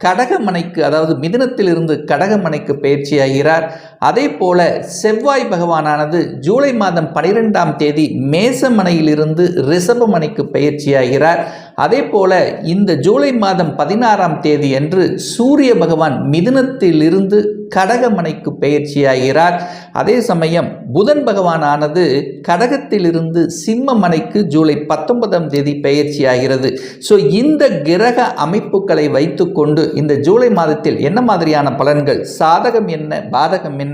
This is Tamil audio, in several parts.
கடகமனைக்கு அதாவது மிதனத்திலிருந்து கடகமனைக்கு பயிற்சியாகிறார். அதே போல செவ்வாய் பகவானானது ஜூலை மாதம் பனிரெண்டாம் தேதி மேசமனையிலிருந்து ரிஷபமனைக்கு பயிற்சியாகிறார். அதே போல இந்த ஜூலை மாதம் பதினாறாம் தேதி அன்று சூரிய பகவான் மிதுனத்திலிருந்து கடகமனைக்கு பயிற்சியாகிறார். அதே சமயம் புதன் பகவானானது கடகத்திலிருந்து சிம்மமனைக்கு ஜூலை பத்தொன்பதாம் தேதி பயிற்சியாகிறது. ஸோ இந்த கிரக அமைப்புகளை வைத்துக்கொண்டு இந்த ஜூலை மாதத்தில் என்ன மாதிரியான பலன்கள்? சாதகம் என்ன? பாதகம் என்ன?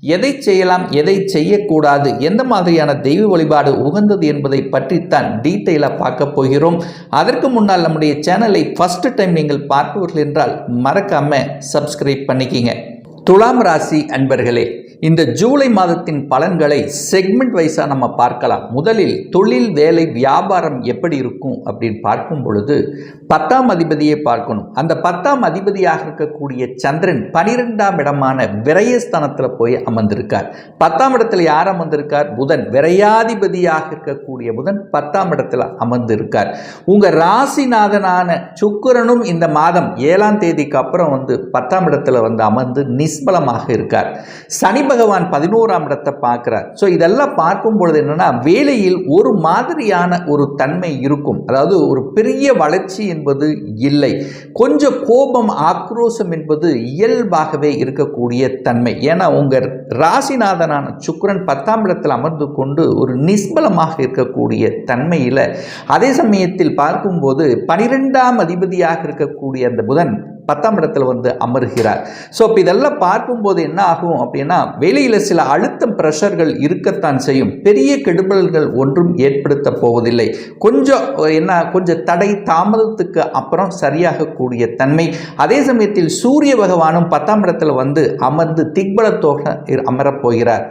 எதை செய்யலாம் எதை செய்யக்கூடாது? எந்த மாதிரியான தெய்வ வழிபாடு உகந்தது என்பதை பற்றித்தான் டீட்டெயிலாக பார்க்க போகிறோம். அதற்கு முன்னால் நம்முடைய சேனலை ஃபஸ்ட் டைம் நீங்கள் பார்ப்பவர்கள் என்றால் மறக்காம சப்ஸ்கிரைப் பண்ணிக்கிங்க. துலாம் ராசி அன்பர்களே இந்த ஜூலை மாதத்தின் பலன்களை செக்மெண்ட் வைஸாக நம்ம பார்க்கலாம். முதலில் தொழில் வேலை வியாபாரம் எப்படி இருக்கும் அப்படின்னு பார்க்கும் பொழுது பத்தாம் அதிபதியை பார்க்கணும். அந்த பத்தாம் அதிபதியாக இருக்கக்கூடிய சந்திரன் பனிரெண்டாம் இடமான விரயஸ்தானத்தில் போய் அமர்ந்திருக்கார். பத்தாம் இடத்துல யார் அமர்ந்திருக்கார்? புதன். விரையாதிபதியாக இருக்கக்கூடிய புதன் பத்தாம் இடத்துல அமர்ந்திருக்கார். உங்கள் ராசிநாதனான சுக்கிரனும் இந்த மாதம் ஏழாம் தேதிக்கு அப்புறம் வந்து பத்தாம் இடத்துல வந்து அமர்ந்து நிஸ்பலமாக இருக்கார். சனி பகவான் பதினோராம் இடத்தை பார்க்குறார். ஸோ இதெல்லாம் பார்க்கும் பொழுது என்னென்னா வேலையில் ஒரு மாதிரியான ஒரு தன்மை இருக்கும். அதாவது ஒரு பெரிய வளர்ச்சி என்பது இல்லை. கொஞ்சம் கோபம் ஆக்ரோஷம் என்பது இயல்பாகவே இருக்கக்கூடிய தன்மை. ஏன்னா உங்கள் ராசிநாதனான சுக்கரன் பத்தாம் இடத்தில் அமர்ந்து கொண்டு ஒரு நிஸ்பலமாக இருக்கக்கூடிய தன்மையில் அதே சமயத்தில் பார்க்கும்போது பனிரெண்டாம் அதிபதியாக இருக்கக்கூடிய அந்த புதன் பத்தாம் இடத்துல வந்து அமர்கிறார். ஸோ இப்போ இதெல்லாம் பார்க்கும்போது என்ன ஆகும் அப்படின்னா வெளியில் சில அழுத்தம் ப்ரெஷர்கள் இருக்கத்தான் செய்யும். பெரிய கெடுபல்கள் ஒன்றும் ஏற்படுத்த போவதில்லை. கொஞ்சம் என்ன கொஞ்சம் தடை தாமதத்துக்கு அப்புறம் சரியாகக்கூடிய தன்மை. அதே சமயத்தில் சூரிய பகவானும் பத்தாம் இடத்துல வந்து அமர்ந்து திக்பலத்தோக அமரப் போகிறார்.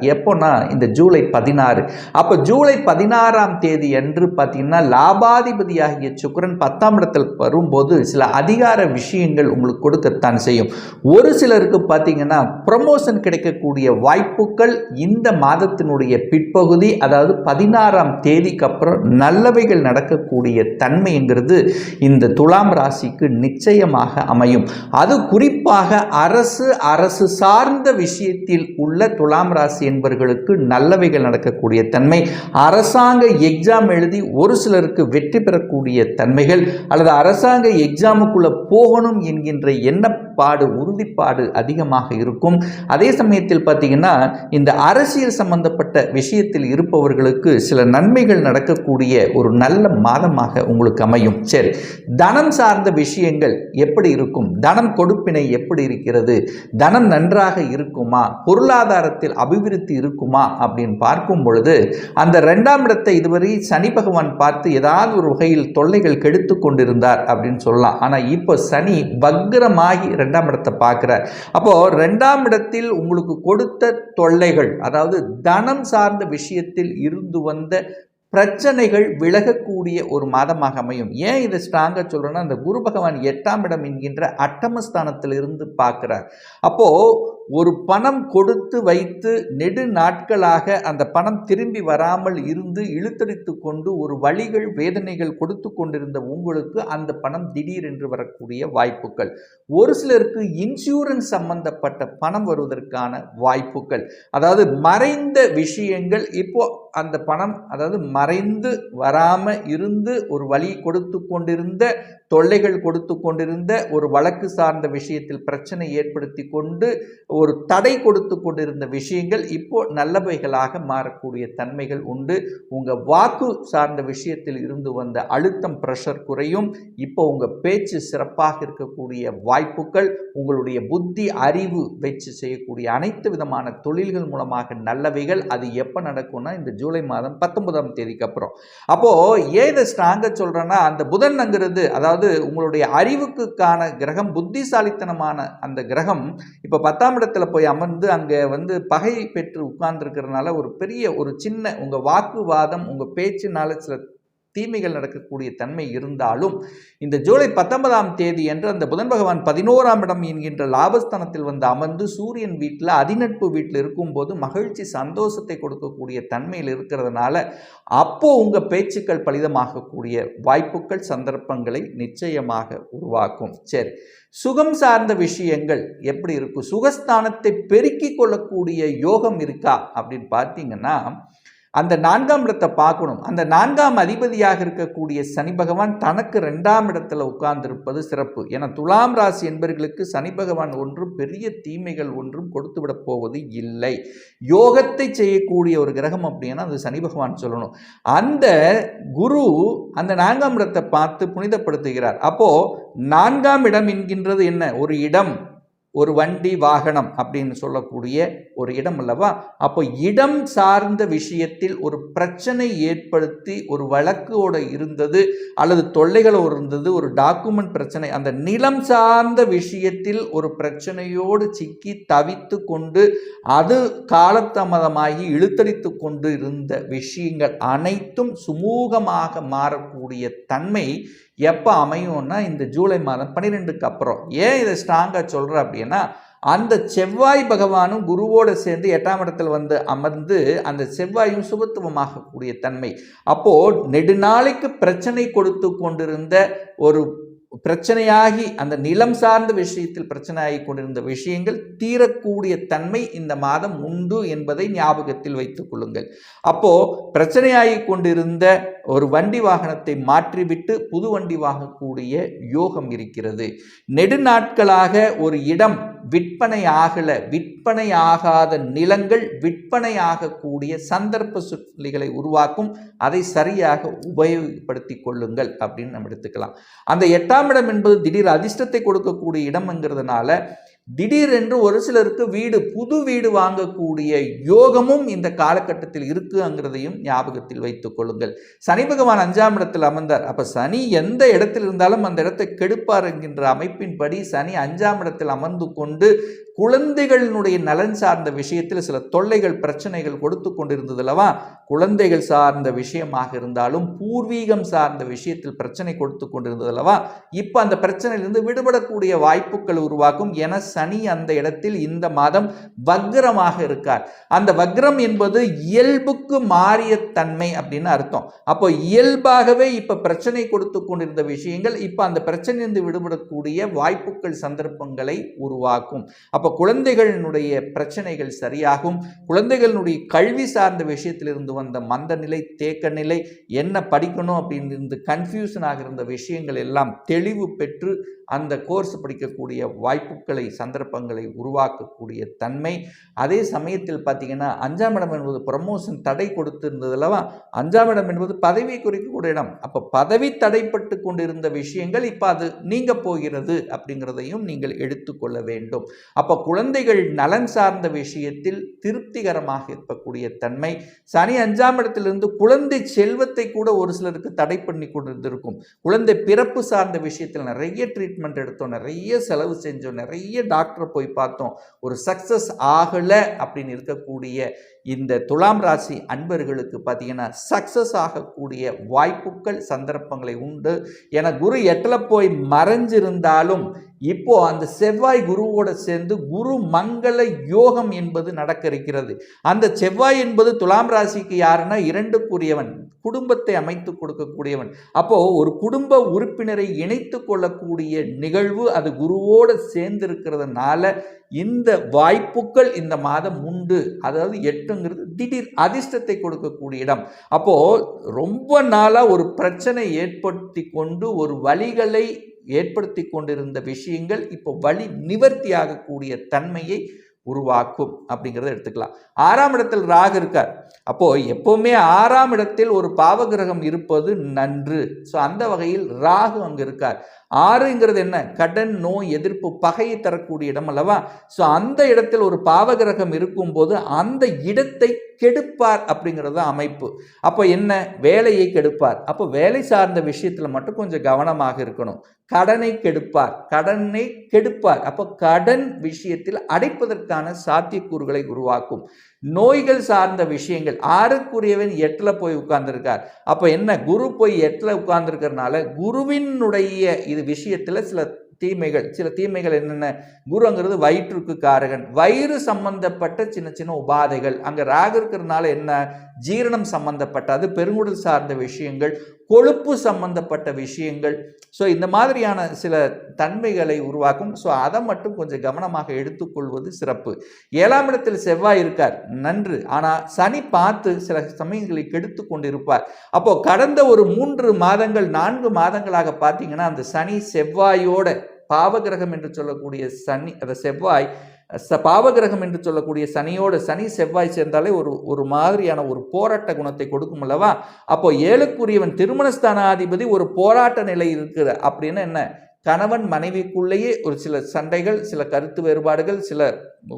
இந்த ஜூலை பதினாறு. அப்போ ஜூலை பதினாறாம் தேதி என்று பார்த்தீங்கன்னா லாபாதிபதியாகிய சுக்கரன் பத்தாம் இடத்தில் வரும்போது சில அதிகார விஷயங்கள் உங்களுக்கு உங்களுக்கு கொடுக்கத்தான் செய்யும். ஒரு சிலருக்கு பார்த்தீங்கன்னா ப்ரமோஷன் கிடைக்கக்கூடிய வாய்ப்புகள் இந்த மாதத்தினுடைய பிற்பகுதி அதாவது பதினாறாம் தேதிக்கு அப்புறம் நல்லவைகள் நடக்கக்கூடிய தன்மைங்கிறது இந்த துலாம் ராசிக்கு நிச்சயமாக அமையும். அது குறிப்பாக அரசு அரசு சார்ந்த விஷயத்தில் உள்ள துலாம் ராசி என்பவர்களுக்கு நல்லவைகள் நடக்கக்கூடிய தன்மை அரசாங்க எக்ஸாம் எழுதி ஒரு சிலருக்கு வெற்றி பெறக்கூடிய தன்மைகள் அல்லது அரசாங்க எக்ஸாமுக்குள்ள போகணும் என்கின்ற எண்ணப்பாடு உறுதிப்பாடு அதிகமாக இருக்கும். அதே சமயத்தில் பார்த்தீங்கன்னா இந்த அரசியல் சம்பந்தப்பட்ட விஷயத்தில் இருப்பவர்களுக்கு சில நன்மைகள் நடக்கக்கூடிய ஒரு நல்ல மாதமாக உங்களுக்கு அமையும். சரி தனம் சார்ந்த விஷயங்கள் எப்படி இருக்கும்? தனம் கொடுப்பினை எப்படி இருக்கிறது? தனம் நன்றாக இருக்குமா? பொருளாதாரத்தில் அபிவிருத்தி இருக்குமா? அப்படின்னு பார்க்கும் பொழுது அந்த ரெண்டாம் இடத்தை இதுவரை சனி பகவான் பார்த்து ஏதாவது ஒரு வகையில் தொல்லைகள் கெடுத்து கொண்டிருந்தார் அப்படின்னு சொல்லலாம். ஆனால் இப்போ சனி பக் வக்ரமாகி ரெண்டாம் இடத்தை பார்க்குறார். அப்போது ரெண்டாம் இடத்தில் உங்களுக்கு கொடுத்த தொல்லைகள் அதாவது தனம் சார்ந்த விஷயத்தில் இருந்து வந்த பிரச்சனைகள் விலகக்கூடிய ஒரு மாதமாக அமையும். ஏன் இதை ஸ்ட்ராங்காக சொல்கிறேன்னா அந்த குரு பகவான் எட்டாம் இடம் என்கின்ற அட்டமஸ்தானத்திலிருந்து பார்க்குறார். அப்போது ஒரு பணம் கொடுத்து வைத்து நெடு நாட்களாக அந்த பணம் திரும்பி வராமல் இருந்து இழுத்தடித்து கொண்டு ஒரு வழிகள் வேதனைகள் கொடுத்து கொண்டிருந்த உங்களுக்கு அந்த பணம் திடீரென்று வரக்கூடிய வாய்ப்புகள். ஒரு சிலருக்கு இன்சூரன்ஸ் சம்பந்தப்பட்ட பணம் வருவதற்கான வாய்ப்புகள். அதாவது மறைந்த விஷயங்கள் இப்போ அந்த பணம் அதாவது மறைந்து வராமல் இருந்து ஒரு வழி கொடுத்து கொண்டிருந்த தொல்லைகள் கொடுத்து கொண்டிருந்த ஒரு வழக்கு சார்ந்த விஷயத்தில் பிரச்சனை ஏற்படுத்தி கொண்டு ஒரு தடை கொடுத்து கொண்டிருந்த விஷயங்கள் இப்போ நல்லவைகளாக மாறக்கூடிய தன்மைகள் உண்டு. உங்கள் வாக்கு சார்ந்த விஷயத்தில் இருந்து வந்த அழுத்தம் ப்ரெஷர் குறையும். இப்போ உங்கள் பேச்சு சிறப்பாக இருக்கக்கூடிய வாய்ப்புகள் உங்களுடைய புத்தி அறிவு வச்சு செய்யக்கூடிய அனைத்து விதமான தொழில்கள் மூலமாக நல்லவைகள். அது எப்போ நடக்கும்னா இந்த ஜூலை மாதம் பத்தொன்பதாம் தேதிக்கு அப்புறம். அப்போது ஏன் இதை ஸ்ட்ராங்காக சொல்கிறேன்னா அந்த புதன்ங்கிறது அதாவது உங்களுடைய அறிவுக்குக்கான கிரகம் புத்திசாலித்தனமான அந்த கிரகம் இப்போ பத்தாம் இடத்துல போய் அமர்ந்து அங்கே வந்து பகை பெற்று உட்கார்ந்துருக்கிறதுனால ஒரு பெரிய ஒரு சின்ன உங்கள் வாக்குவாதம் உங்கள் பேச்சினால சில தீமைகள் நடக்கக்கூடிய தன்மை இருந்தாலும் இந்த ஜூலை பத்தொன்பதாம் தேதி என்று அந்த புதன் பகவான் பதினோராம் இடம் என்கின்ற லாபஸ்தானத்தில் வந்து அமர்ந்து சூரியன் வீட்டில் அதிநட்பு வீட்டில் இருக்கும்போது மகிழ்ச்சி சந்தோஷத்தை கொடுக்கக்கூடிய தன்மையில் இருக்கிறதுனால அப்போ உங்கள் பேச்சுக்கள் பலிதமாகக்கூடிய வாய்ப்புகள் சந்தர்ப்பங்களை நிச்சயமாக உருவாக்கும். சரி. சுகம் சார்ந்த விஷயங்கள் எப்படி இருக்கும்? சுகஸ்தானத்தை பெருக்கிக் கொள்ளக்கூடிய யோகம் இருக்கா? அப்படின்னு பார்த்தீங்கன்னா அந்த நான்காம் இடத்தை பார்க்கணும். அந்த நான்காம் அதிபதியாக இருக்கக்கூடிய சனி பகவான் தனக்கு ரெண்டாம் இடத்துல உட்கார்ந்திருப்பது சிறப்பு. ஏன்னா துலாம் ராசி என்பவர்களுக்கு சனி பகவான் ஒன்றும் பெரிய தீமைகள் ஒன்றும் கொடுத்து விட போவது இல்லை. யோகத்தை செய்யக்கூடிய ஒரு கிரகம் அப்படின்னா அது சனி பகவான் சொல்லணும். அந்த குரு அந்த நான்காம் இடத்தை பார்த்து புனிதப்படுத்துகிறார். அப்போ நான்காம் இடம் என்கின்றது என்ன? ஒரு இடம். ஒரு வண்டி வாகனம் அப்படின்னு சொல்லக்கூடிய ஒரு இடம் அல்லவா? அப்போ இடம் சார்ந்த விஷயத்தில் ஒரு பிரச்சனை ஏற்படுத்தி ஒரு வழக்கோடு இருந்தது அல்லது தொல்லைகளோடு இருந்தது ஒரு டாக்குமெண்ட் பிரச்சனை அந்த நிலம் சார்ந்த விஷயத்தில் ஒரு பிரச்சனையோடு சிக்கி தவித்து கொண்டு அது காலதாமதமாகி இழுத்தடித்து கொண்டு இருந்த விஷயங்கள் அனைத்தும் சுமூகமாக மாறக்கூடிய தன்மை எப்போ அமையும்னா இந்த ஜூலை மாதம் பன்னிரெண்டுக்கு அப்புறம். ஏன் இதை ஸ்ட்ராங்காக சொல்கிறேன் அப்படின்னா அந்த செவ்வாய் பகவானும் குருவோடு சேர்ந்து எட்டாம் இடத்தில் வந்து அமர்ந்து அந்த செவ்வாயும் சுபத்துவமாகக்கூடிய தன்மை. அப்போது நெடுநாளைக்கு பிரச்சனை கொடுத்து கொண்டிருந்த ஒரு பிரச்சனையாகி அந்த நிலம் சார்ந்த விஷயத்தில் பிரச்சனையாகி கொண்டிருந்த விஷயங்கள் தீரக்கூடிய தன்மை இந்த மாதம் உண்டு என்பதை ஞாபகத்தில் வைத்துக் கொள்ளுங்கள். அப்போ பிரச்சனையாகி கொண்டிருந்த ஒரு வண்டி வாகனத்தை மாற்றிவிட்டு புது வண்டி வாங்கக்கூடிய யோகம் இருக்கிறது. நெடுநாட்களாக ஒரு இடம் விற்பனை ஆகல விற்பனை ஆகாத நிலங்கள் விற்பனை ஆகக்கூடிய சந்தர்ப்ப சூழ்நிலைகளை உருவாக்கும் அதை சரியாக உபயோகப்படுத்தி கொள்ளுங்கள் அப்படின்னு நம்ம எடுத்துக்கலாம். அந்த எட்டாம் இடம் என்பது திடீர் அதிர்ஷ்டத்தை கொடுக்கக்கூடிய இடம்ங்கிறதுனால திடீரென்று ஒரு சிலருக்கு வீடு புது வீடு வாங்கக்கூடிய யோகமும் இந்த காலகட்டத்தில் இருக்குங்கிறதையும் ஞாபகத்தில் வைத்துக் கொள்ளுங்கள். சனி பகவான் அஞ்சாம் இடத்தில் அமர்ந்தார். அப்ப சனி எந்த இடத்தில் இருந்தாலும் அந்த இடத்தை கெடுப்பார் என்கின்ற அமைப்பின்படி சனி அஞ்சாம் இடத்தில் அமர்ந்து கொண்டு குழந்தைகளினுடைய நலன் சார்ந்த விஷயத்தில் சில தொல்லைகள் பிரச்சனைகள் கொடுத்து கொண்டிருந்தது அல்லவா குழந்தைகள் சார்ந்த விஷயமாக இருந்தாலும் பூர்வீகம் சார்ந்த விஷயத்தில் பிரச்சனை கொடுத்து கொண்டிருந்தது அல்லவா இப்போ அந்த பிரச்சனையிலிருந்து விடுபடக்கூடிய வாய்ப்புகள் உருவாக்கும் என சனி அந்த இடத்தில் இந்த மாதம் வக்ரமாக இருக்கார். அந்த வக்ரம் என்பது இயல்புக்கு மாறிய தன்மை அப்படின்னு அர்த்தம். அப்போ இயல்பாகவே இப்போ பிரச்சனை கொடுத்து கொண்டிருந்த விஷயங்கள் இப்போ அந்த பிரச்சனையிலிருந்து விடுபடக்கூடிய வாய்ப்புகள் சந்தர்ப்பங்களை உருவாக்கும். அப்போ குழந்தைகளினுடைய பிரச்சனைகள் சரியாகும். குழந்தைகளினுடைய கல்வி சார்ந்த விஷயத்திலிருந்து வந்த மந்த நிலை தேக்க நிலை என்ன படிக்கணும் அப்படின்னு இருந்து கன்ஃபியூஷனாக இருந்த விஷயங்கள் எல்லாம் தெளிவு பெற்று அந்த கோர்ஸ் படிக்கக்கூடிய வாய்ப்புகளை சந்தர்ப்பங்களை உருவாக்கக்கூடிய தன்மை. அதே சமயத்தில் பார்த்தீங்கன்னா அஞ்சாம் இடம் என்பது ப்ரமோஷன் தடை கொடுத்திருந்தது அல்லவா? அஞ்சாம் இடம் என்பது பதவி குறிக்கக்கூடிய இடம். அப்போ பதவி தடைப்பட்டு கொண்டிருந்த விஷயங்கள் இப்போ அது நீங்க போகிறது அப்படிங்கிறதையும் நீங்கள் எடுத்துக்கொள்ள வேண்டும். அப்போ குழந்தைகள் நலன் சார்ந்த விஷயத்தில் திருப்திகரமாக இருக்கக்கூடிய தன்மை. சனி அஞ்சாம் இடத்திலிருந்து குழந்தை செல்வத்தை கூட ஒரு சிலருக்கு தடை பண்ணி கொண்டிருந்திருக்கும். குழந்தை பிறப்பு சார்ந்த விஷயத்தில் நிறைய ட்ரீட்மெண்ட் எடுத்தோம் நிறைய செலவு செஞ்சோம் நிறைய டாக்டரை போய் பார்த்தோம். ஒரு சக்ஸஸ் ஆகலை அப்படின்னு இருக்கக்கூடிய இந்த துலாம் ராசி அன்பர்களுக்கு பார்த்தீங்கன்னா சக்ஸஸ் ஆகக்கூடிய வாய்ப்புகள் சந்தர்ப்பங்களை உண்டு. என குரு எட்டில் போய் மறைஞ்சிருந்தாலும் இப்போ அந்த செவ்வாய் குருவோட சேர்ந்து குரு மங்கள யோகம் என்பது நடக்க இருக்கிறது அந்த செவ்வாய் என்பது துலாம் ராசிக்கு யாருன்னா இரண்டுக்குரியவன் குடும்பத்தை அமைத்து கொடுக்கக்கூடியவன். அப்போ ஒரு குடும்ப உறுப்பினரை இணைத்து கொள்ளக்கூடிய நிகழ்வு அது குருவோடு சேர்ந்து இருக்கிறதுனால இந்த வாய்ப்புகள் இந்த மாதம் உண்டு. அதாவது எட்டுங்கிறது திடீர் அதிர்ஷ்டத்தை கொடுக்கக்கூடிய இடம். அப்போ ரொம்ப நாளாக ஒரு பிரச்சனை ஏற்படுத்தி கொண்டு ஒரு வழிகளை ஏற்படுத்தி கொண்டிருந்த விஷயங்கள் இப்போ வழி நிவர்த்தியாகக்கூடிய தன்மையை உருவாக்கும் அப்படிங்கிறத எடுத்துக்கலாம். ஆறாம் இடத்தில் ராகு இருக்கார். அப்போது எப்போவுமே ஆறாம் இடத்தில் ஒரு பாவகிரகம் இருப்பது நன்று. ஸோ அந்த வகையில் ராகு அங்கே இருக்கார். ஆறுங்கிறது என்ன? கடன் நோய் எதிர்ப்பு பகையை தரக்கூடிய இடம் அல்லவா? ஸோ அந்த இடத்தில் ஒரு பாவகிரகம் இருக்கும்போது அந்த இடத்தை கெடுப்பார் அப்படிங்கிறது தான் அமைப்பு. அப்போ என்ன? வேலையை கெடுப்பார். அப்போ வேலை சார்ந்த விஷயத்தில் மட்டும் கொஞ்சம் கவனமாக இருக்கணும். கடனை கெடுப்பார். கடனை கெடுப்பார். அப்போ கடன் விஷயத்தில் அடைப்பதற்கான சாத்தியக்கூறுகளை உருவாக்கும். நோய்கள் சார்ந்த விஷயங்கள். ஆறுக்குரியவன் எட்டில் போய் உட்கார்ந்துருக்கார். அப்போ என்ன? குரு போய் எட்டில் உட்கார்ந்துருக்கிறதுனால குருவினுடைய இது விஷயத்தில் சில தீமைகள் சில தீமைகள் என்னென்ன? குருங்கிறது வயிற்றுக்கு காரகன். வயிறு சம்பந்தப்பட்ட சின்ன சின்ன உபாதைகள். அங்கே ராகு இருக்கிறதுனால என்ன? ஜீரணம் சம்பந்தப்பட்ட அது பெருங்குடல் சார்ந்த விஷயங்கள் கொழுப்பு சம்பந்தப்பட்ட விஷயங்கள். ஸோ இந்த மாதிரியான சில தன்மைகளை உருவாக்கும். ஸோ அதை மட்டும் கொஞ்சம் கவனமாக எடுத்துக்கொள்வது சிறப்பு. ஏழாம் இடத்தில் செவ்வாய் இருக்கார். நன்று. ஆனால் சனி பார்த்து சில சமயங்களை கெடுத்து கொண்டிருப்பார். அப்போ கடந்த ஒரு மூன்று மாதங்கள் நான்கு மாதங்களாக பார்த்தீங்கன்னா அந்த சனி செவ்வாயோட பாவகிரகம் என்று சொல்லக்கூடிய சனி அந்த செவ்வாய் ச பாவகிரகம் என்று சொல்லக்கூடிய சனியோடு சனி செவ்வாய் சேர்ந்தாலே ஒரு ஒரு மாதிரியான ஒரு போராட்ட குணத்தை கொடுக்கும் அல்லவா? அப்போ ஏழுக்குரியவன் திருமணஸ்தானாதிபதி ஒரு போராட்ட நிலை இருக்குது அப்படின்னு என்ன? கணவன் மனைவிக்குள்ளேயே ஒரு சில சண்டைகள் சில கருத்து வேறுபாடுகள் சில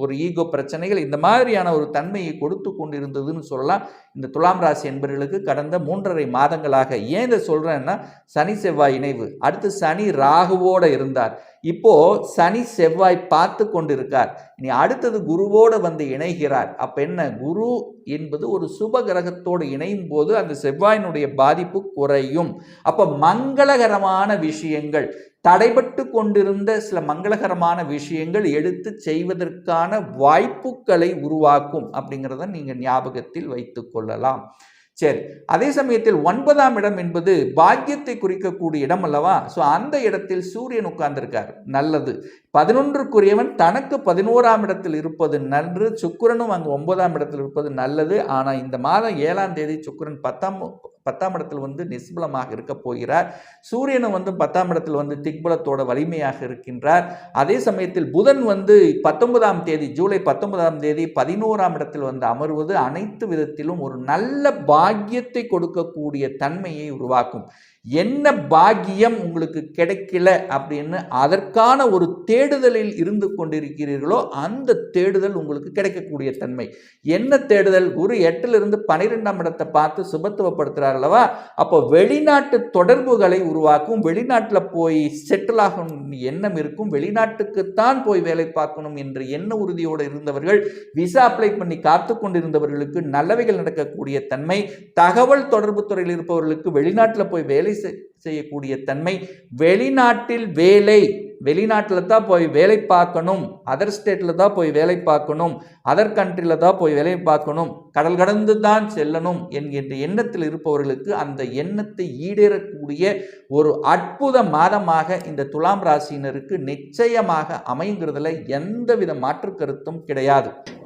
ஒரு ஈகோ பிரச்சனைகள் இந்த மாதிரியான ஒரு தன்மையை கொடுத்து கொண்டிருந்ததுன்னு சொல்லலாம். இந்த துலாம் ராசி என்பவர்களுக்கு கடந்த மூன்றரை மாதங்களாக ஏன் இதை சொல்கிறேன்னா சனி செவ்வாய் இணைவு. அடுத்து சனி ராகுவோடு இருந்தார். இப்போ சனி செவ்வாய் பார்த்து கொண்டிருக்கார். இனி அடுத்தது குருவோடு வந்து இணைகிறார். அப்போ என்ன? குரு என்பது ஒரு சுப கிரகத்தோடு இணையும் போது அந்த செவ்வாயினுடைய பாதிப்பு குறையும். அப்போ மங்களகரமான விஷயங்கள் தடைபட்டு கொண்டிருந்த சில மங்களகரமான விஷயங்கள் எடுத்து செய்வதற்கான வாய்ப்புகளை உருவாக்கும் அப்படிங்கிறத நீங்கள் ஞாபகத்தில் வைத்து கொள்ளலாம். சரி அதே சமயத்தில் ஒன்பதாம் இடம் என்பது பாக்கியத்தை குறிக்கக்கூடிய இடம் அல்லவா? ஸோ அந்த இடத்தில் சூரியன் உட்கார்ந்திருக்கார். நல்லது. பதினொன்றுக்குரியவன் தனக்கு பதினோராம் இடத்தில் இருப்பது நன்று. சுக்கிரனும் அங்கு ஒன்பதாம் இடத்தில் இருப்பது நல்லது. ஆனால் இந்த மாதம் ஏழாம் தேதி சுக்கிரன் பத்தாம் பத்தாம் இடத்தில் வந்து நிஸ்பலமாக இருக்க போகிறார். சூரியனும் வந்து பத்தாம் இடத்தில் வந்து திக்பலத்தோட வலிமையாக இருக்கின்றார். அதே சமயத்தில் புதன் வந்து பத்தொன்பதாம் தேதி ஜூலை பத்தொன்பதாம் தேதி பதினோராம் இடத்தில் வந்து அமர்வது அனைத்து விதத்திலும் ஒரு நல்ல பாக்கியத்தை கொடுக்கக்கூடிய தன்மையை உருவாக்கும். என்ன பாக்கியம் உங்களுக்கு கிடைக்கல அப்படின்னு அதற்கான ஒரு தேடுதலில் இருந்து கொண்டிருக்கிறீர்களோ அந்த தேடுதல் உங்களுக்கு கிடைக்கக்கூடிய தன்மை. என்ன தேடுதல்? குரு எட்டிலிருந்து பனிரெண்டாம் இடத்தை பார்த்து சுபத்துவப்படுத்துகிறார் அல்லவா? அப்போ வெளிநாட்டு தொடர்புகளை உருவாக்கும் வெளிநாட்டில் போய் செட்டில் ஆகணும் எண்ணம் இருக்கும் வெளிநாட்டுக்குத்தான் போய் வேலை பார்க்கணும் என்ற எண்ண உறுதியோடு இருந்தவர்கள் விசா அப்ளை பண்ணி காத்து கொண்டிருந்தவர்களுக்கு நல்லவைகள் நடக்கக்கூடிய தன்மை தகவல் தொடர்பு துறையில் இருப்பவர்களுக்கு வெளிநாட்டில் போய் வேலை செய்யக்கூடிய தன்மை. வெளிநாட்டில் வேலை வெளிநாட்டில் தான் போய் வேலை பார்க்கணும். அதர் ஸ்டேட்டில் தான் போய் வேலை பார்க்கணும். அதர் கண்ட்ரியில் தான் போய் வேலை பார்க்கணும். கடல் கடந்து தான் செல்லணும் என்கின்ற எண்ணத்தில் இருப்பவர்களுக்கு அந்த எண்ணத்தை ஈடேறக்கூடிய ஒரு அற்புத மாதமாக இந்த துலாம் ராசியினருக்கு நிச்சயமாக அமைங்கிறதுல எந்தவித மாற்று கருத்தும் கிடையாது.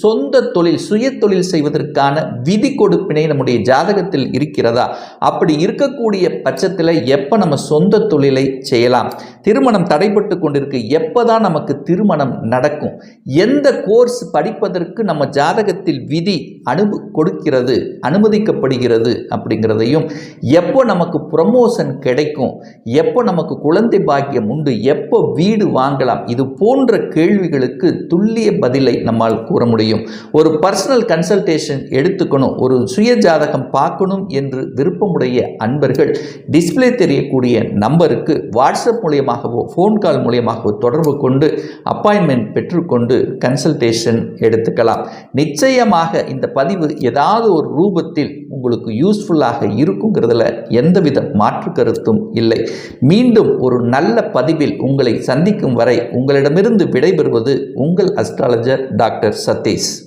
சொந்த தொழில் சுய தொழில் செய்வதற்கான விதி கொடுப்பினை நம்முடைய ஜாதகத்தில் இருக்கிறதா? அப்படி இருக்கக்கூடிய பட்சத்தில் எப்போ நம்ம சொந்த தொழிலை செய்யலாம்? திருமணம் தடைப்பட்டு கொண்டிருக்கு எப்போ தான் நமக்கு திருமணம் நடக்கும்? எந்த கோர்ஸ் படிப்பதற்கு நம்ம ஜாதகத்தில் விதி அனுபு கொடுக்கிறது அனுமதிக்கப்படுகிறது அப்படிங்கிறதையும் எப்போ நமக்கு ப்ரமோஷன் கிடைக்கும் எப்போ நமக்கு குழந்தை பாக்கியம் உண்டு எப்போ வீடு வாங்கலாம் இது போன்ற கேள்விகளுக்கு துல்லிய பதிலை நம்மால் கூற முடியும். முடியும். ஒரு பர்சனல் கன்சல்டேஷன் எடுத்துக்கணும். ஒரு சுய ஜாதகம் பார்க்கணும் என்று விருப்பமுடைய அன்பர்கள் டிஸ்பிளே தெரியக்கூடிய நம்பருக்கு வாட்ஸ்அப் மூலியமாகவோ ஃபோன் கால் மூலியமாகவோ தொடர்பு கொண்டு அப்பாயின்மெண்ட் பெற்றுக்கொண்டு கன்சல்டேஷன் எடுத்துக்கலாம். நிச்சயமாக இந்த பதிவு ஏதாவது ஒரு ரூபத்தில் உங்களுக்கு யூஸ்ஃபுல்லாக இருக்குங்கிறதுல எந்தவித மாற்று கருத்தும் இல்லை. மீண்டும் ஒரு நல்ல பதிவில் உங்களை சந்திக்கும் வரை உங்களிடமிருந்து விடைபெறுவது உங்கள் அஸ்ட்ராலஜர் டாக்டர் Ortiz.